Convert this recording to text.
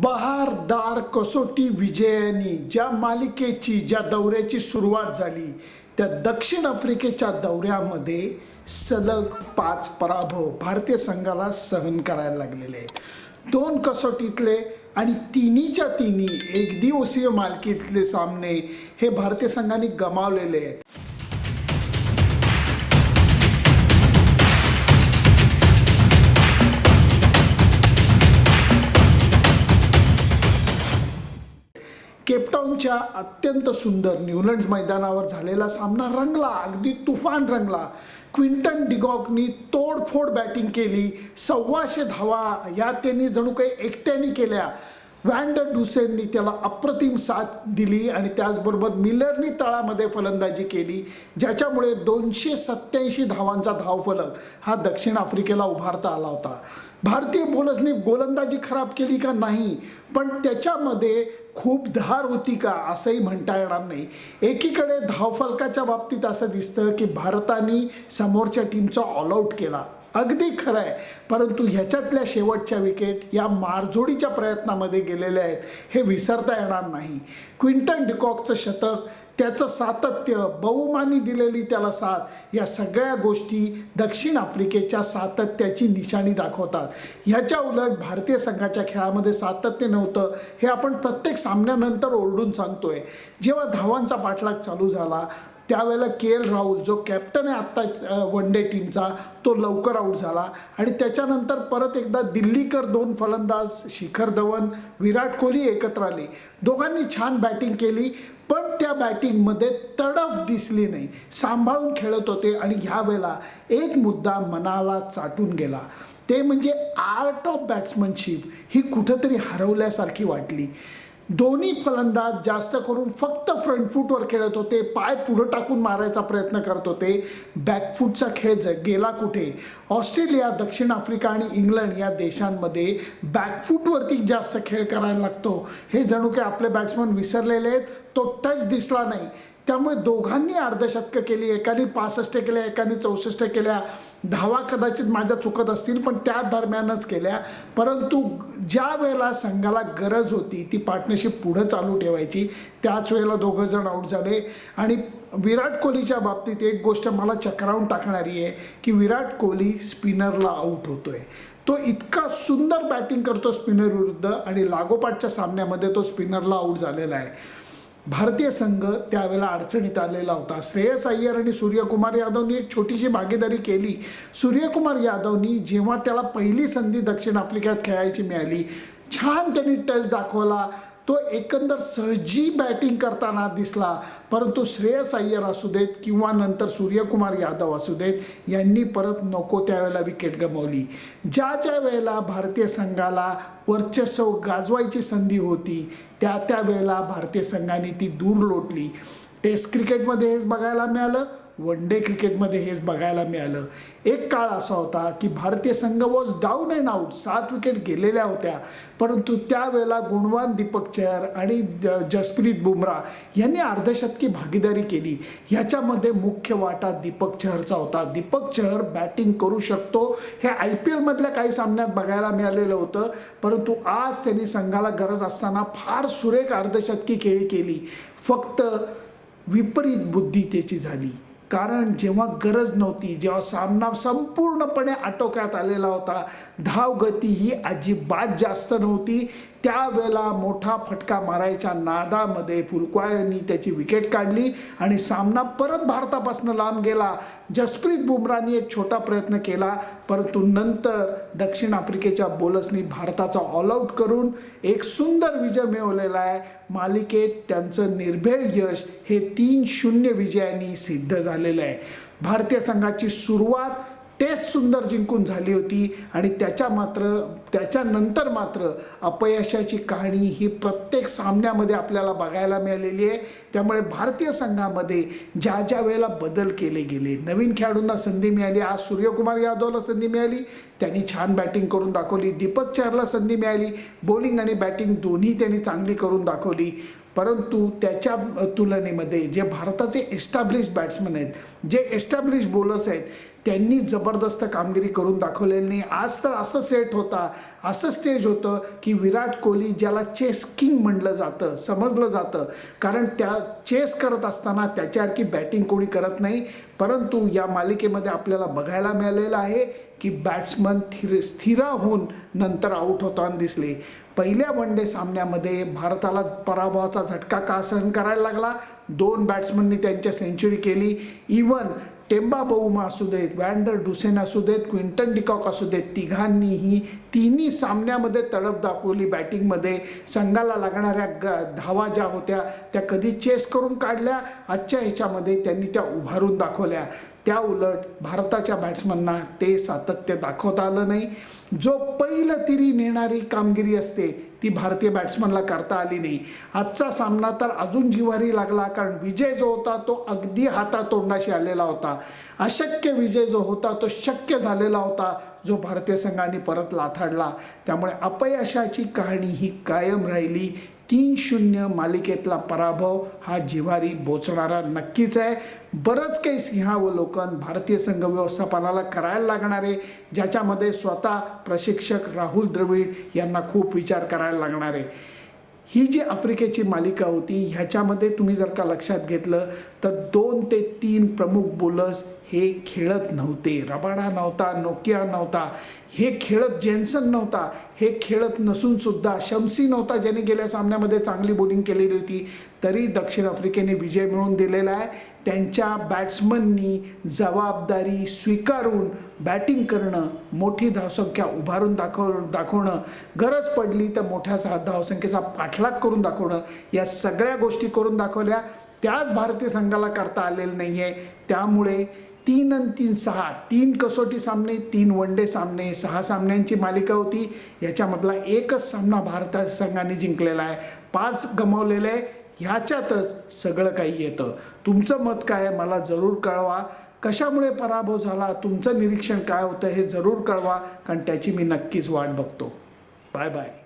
बहारदार कसोटी विजयानी ज्या मालिकेची ज्या दौऱ्याची सुरुवात झाली त्या दक्षिण आफ्रिकेच्या दौऱ्यामध्ये सलग पाच पराभव भारतीय संघाला सहन करायला लागलेले आहेत. दोन कसोटीतले आणि तिन्हीच्या तिन्ही एकदिवसीय मालिकेतले सामने हे भारतीय संघाने गमावलेले आहेत. फुलमच्या अत्यंत सुंदर न्यूलंड्स मैदानावर झालेला सामना रंगला अगदी तुफान रंगला. क्विंटन डिगॉकनी तोडफोड बॅटिंग केली सव्वाशे धावा या त्यांनी जणू काही एकट्याने केल्या. व्हँडर डुसेननी त्याला अप्रतिम साथ दिली आणि त्याचबरोबर मिलरनी तळामध्ये फलंदाजी केली ज्याच्यामुळे दोनशे सत्याऐंशी धावांचा धावफलक हा दक्षिण आफ्रिकेला उभारता आला होता. भारतीय बॉलर्सनी गोलंदाजी खराब केली का नाही पण त्याच्यामध्ये खूप धार होती का असंही म्हणता येणार नाही. एकीकडे धावफलकाच्या बाबतीत असं दिसतं की भारताने समोरच्या टीमचा ऑलआउट केला. अगदी खरं आहे परंतु ह्याच्यातल्या शेवटच्या विकेट या मारझोडीच्या प्रयत्नामध्ये गेलेल्या आहेत हे विसरता येणार नाही. क्विंटन डिकॉकचं शतक त्याचं सातत्य बहुमानी दिलेली त्याला साथ या सगळ्या गोष्टी दक्षिण आफ्रिकेच्या सातत्याची निशाणी दाखवतात. ह्याच्या उलट भारतीय संघाच्या खेळामध्ये सातत्य नव्हतं हे आपण प्रत्येक सामन्यानंतर ओरडून सांगतोय. जेव्हा धावांचा पाठलाग चालू झाला त्यावेळेला के एल राहुल जो कॅप्टन आहे आत्ता वन डे टीमचा तो लवकर आऊट झाला. आणि त्याच्यानंतर परत एकदा दिल्लीकर दोन फलंदाज शिखर धवन विराट कोहली एकत्र आले. दोघांनी छान बॅटिंग केली. पण त्या बॅटिंगमध्ये तडफ दिसली नाही. सांभाळून खेळत होते आणि ह्या वेळेला एक मुद्दा मनाला चाटून गेला. ते म्हणजे आर्ट ऑफ बॅट्समनशिप ही कुठंतरी हरवल्यासारखी वाटली. दोन्ही फलंदाज जास्त करून फक्त फ्रंटफूटवर खेळत होते पाय पुढं टाकून मारायचा प्रयत्न करत होते. बॅकफूटचा खेळ ज गेला कुठे? ऑस्ट्रेलिया दक्षिण आफ्रिका आणि इंग्लंड या देशांमध्ये बॅकफूटवरती जास्त खेळ करायला लागतो. हे जणू काही आपले बॅट्समन विसरलेले आहेत. तो टच दिसला नाही. त्यामुळे दोघांनी अर्धशतकं केली एकाने पासष्ट केल्या एकाने चौसष्ट केल्या. धावा कदाचित माझ्या चुकत असतील पण त्या दरम्यानच केल्या. परंतु ज्या वेळेला संघाला गरज होती ती पार्टनरशिप पुढं चालू ठेवायची. त्याच वेळेला दोघं जण आऊट झाले. आणि विराट कोहलीच्या बाबतीत एक गोष्ट मला चक्रावून टाकणारी आहे की विराट कोहली स्पिनरला आऊट होतोय. तो इतका सुंदर बॅटिंग करतो स्पिनर विरुद्ध आणि लागोपाठच्या सामन्यामध्ये तो स्पिनरला आऊट झालेला आहे. भारतीय संघ त्यावेळेला अडचणीत आलेला होता. श्रेयस अय्यर आणि सूर्यकुमार यादवनी एक छोटीशी भागीदारी केली. सूर्यकुमार यादवनी जेव्हा त्याला पहिली संधी दक्षिण आफ्रिकेत खेळायची मिळाली छान त्यांनी टच दाखवला. तो एकंदर सहजी बॅटिंग करताना दिसला परंतु श्रेयस अय्यर असू देत किंवा नंतर सूर्यकुमार यादव असू देत यांनी परत नको त्यावेळेला विकेट गमावली. ज्या ज्या वेळेला भारतीय संघाला वर्चस्व गाजवायची संधी होती त्या त्या वेळेला भारतीय संघाने ती दूर लोटली. टेस्ट क्रिकेटमध्ये हेच बघायला मिळालं. वन डे क्रिकेटमध्ये हेच बघायला मिळालं. एक काळ असा होता की भारतीय संघ वॉज डाऊन अँड आऊट सात विकेट गेलेल्या होत्या. परंतु त्यावेळेला गुणवान दीपक चहर आणि जसप्रीत बुमराह यांनी अर्धशतकी भागीदारी केली. ह्याच्यामध्ये मुख्य वाटा दीपक चहरचा होता. दीपक चहर बॅटिंग करू शकतो हे आय पी एलमधल्या काही सामन्यात बघायला मिळालेलं होतं. परंतु आज त्यांनी संघाला गरज असताना फार सुरेख अर्धशतकी खेळी केली. फक्त विपरीत बुद्धी त्याची झाली. कारण जेव्हा गरज नव्हती जेव्हा सामना संपूर्णपणे आटोक्यात आलेला होता धावगती ही अजिबात जास्त नव्हती. त्यावेळेला मोठा फटका मारायच्या नादामध्ये फुलक्वायनी त्याची विकेट काढली आणि सामना परत भारतापासून लांब गेला. जसप्रीत बुमराहनी एक छोटा प्रयत्न केला परंतु नंतर दक्षिण आफ्रिकेच्या बॉलर्सनी भारताचा ऑल आऊट करून एक सुंदर विजय मिळवलेला आहे. मालिकेत त्यांचं निर्भेळ यश हे तीन शून्य विजयांनी सिद्ध झालेलं आहे. भारतीय संघाची सुरुवात टेस्ट सुंदर जिंकून झाली होती आणि त्याच्या मात्र त्याच्यानंतर मात्र अपयशाची कहाणी ही प्रत्येक सामन्यामध्ये आपल्याला बघायला मिळालेली आहे. त्यामुळे भारतीय संघामध्ये ज्या ज्या वेळेला बदल केले गेले नवीन खेळाडूंना संधी मिळाली आज सूर्यकुमार यादवला संधी मिळाली त्यांनी छान बॅटिंग करून दाखवली दीपक चारला संधी मिळाली बॉलिंग आणि बॅटिंग दोन्ही त्यांनी चांगली करून दाखवली. परंतु त्याच्या तुलनेमध्ये जे भारताचे एस्टॅब्लिश बॅट्समन आहेत जे एस्टॅब्लिश बॉलर्स आहेत त्यांनी जबरदस्त कामगिरी करून दाखवलेली नाही. आज तर असं सेट होता असं स्टेज होतं की विराट कोहली ज्याला चेस किंग म्हणलं जातं समजलं जातं. कारण त्या चेस करत असताना त्याच्यासारखी बॅटिंग कोणी करत नाही. परंतु या मालिकेमध्ये आपल्याला बघायला मिळालेलं आहे की बॅट्समन थिर स्थिरा होऊन नंतर आऊट होताना दिसले. पहिल्या वन डे सामन्यामध्ये भारताला पराभवाचा झटका का सहन करायला लागला? दोन बॅट्समननी त्यांच्या सेंचुरी केली. इवन टेंबा बहुमा असू देत वॅन्डर डुसेन असू देत क्विंटन डिकॉक असू देत तिघांनीही तिन्ही सामन्यामध्ये तडप दाखवली बॅटिंगमध्ये. संघाला लागणाऱ्या ग धावा ज्या होत्या त्या कधी चेस करून काढल्या? आजच्या ह्याच्यामध्ये त्यांनी त्या उभारून दाखवल्या. त्या उलट भारताच्या बॅट्समनना ते सातत्य दाखवता आलं नाही. जो पहिलं तिरी नेणारी कामगिरी असते ती भारतीय बॅट्समनला करता आली नाही. आजचा सामना तर अजून जिवारी लागला कारण विजय जो होता तो अगदी हातातोंडाशी आलेला होता. अशक्य विजय जो होता तो शक्य झालेला होता. जो भारतीय संघाने परत लाथाडला. त्यामुळे अपयशाची कहाणी ही कायम राहिली. तीन शून्य मालिकेतला पराभव हा जिव्हारी बोचणारा नक्कीच आहे. बरंच काही सिंहावलोकन भारतीय संघ व्यवस्थापनाला करायला लागणार आहे ज्याच्यामध्ये स्वतः प्रशिक्षक राहुल द्रविड यांना खूप विचार करायला लागणार आहे. ही जी आफ्रिकेची मालिका होती ह्याच्यामध्ये तुम्ही जर का लक्षात घेतलं तर दोन ते तीन प्रमुख बोलर्स हे खेळत नव्हते. रबाडा नव्हता नोकिया नव्हता. हे खेळत जेन्सन नव्हता. हे खेळत नसून सुद्धा शमसी नव्हता ज्याने गेल्या सामन्यामध्ये चांगली बॉलिंग केलेली होती. तरी दक्षिण आफ्रिकेने विजय मिळवून दिलेला आहे. त्यांच्या बॅट्समननी जबाबदारी स्वीकारून बॅटिंग करणं मोठी धावसंख्या उभारून दाखव दाखवणं गरज पडली तर मोठ्या सा धावसंख्येचा पाठलाग करून दाखवणं या सगळ्या गोष्टी करून दाखवल्या. त्याच भारतीय संघाला करता आलेलं नाही आहे त्यामुळे तीन आणि तीन सहा. तीन कसोटी सामने तीन वन डे सामने सहा सामन्यांची मालिका होती. याच्यामधला एकच सामना भारता संघाने जिंकलेला आहे. पाच गमावलेले आहे. ह्याच्यातच सगळं काही येतं. तुमचं मत काय आहे? मला जरूर कळवा. कशामुळे पराभव झाला? तुमचं निरीक्षण काय होतं? हे जरूर कळवा. कारण त्याची मी नक्कीच वाट बघतो. Bye bye.